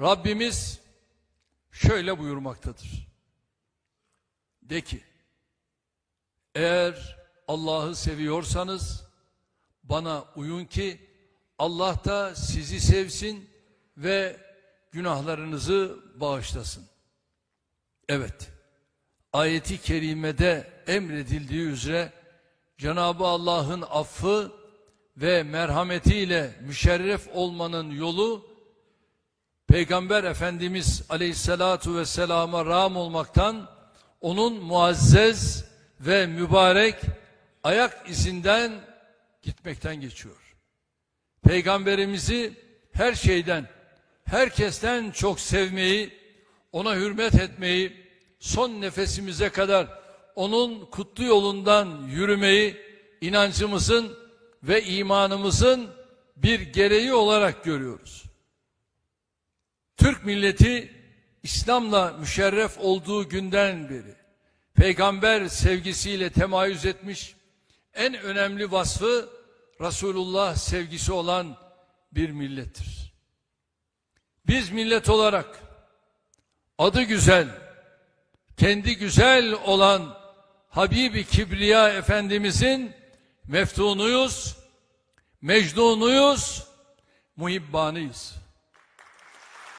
Rabbimiz şöyle buyurmaktadır. De ki, eğer Allah'ı seviyorsanız bana uyun ki Allah da sizi sevsin ve günahlarınızı bağışlasın. Evet, ayeti kerimede emredildiği üzere Cenab-ı Allah'ın affı ve merhametiyle müşerref olmanın yolu Peygamber Efendimiz Aleyhisselatu Vesselam'a ram olmaktan onun muazzez ve mübarek ayak izinden gitmekten geçiyor. Peygamberimizi her şeyden, herkesten çok sevmeyi, ona hürmet etmeyi, son nefesimize kadar onun kutlu yolundan yürümeyi inancımızın ve imanımızın bir gereği olarak görüyoruz. Türk milleti İslam'la müşerref olduğu günden beri peygamber sevgisiyle temayüz etmiş en önemli vasfı Resulullah sevgisi olan bir millettir. Biz millet olarak adı güzel, kendi güzel olan Habibi Kibriya Efendimizin meftunuyuz, mecnunuyuz, muhibbanıyız.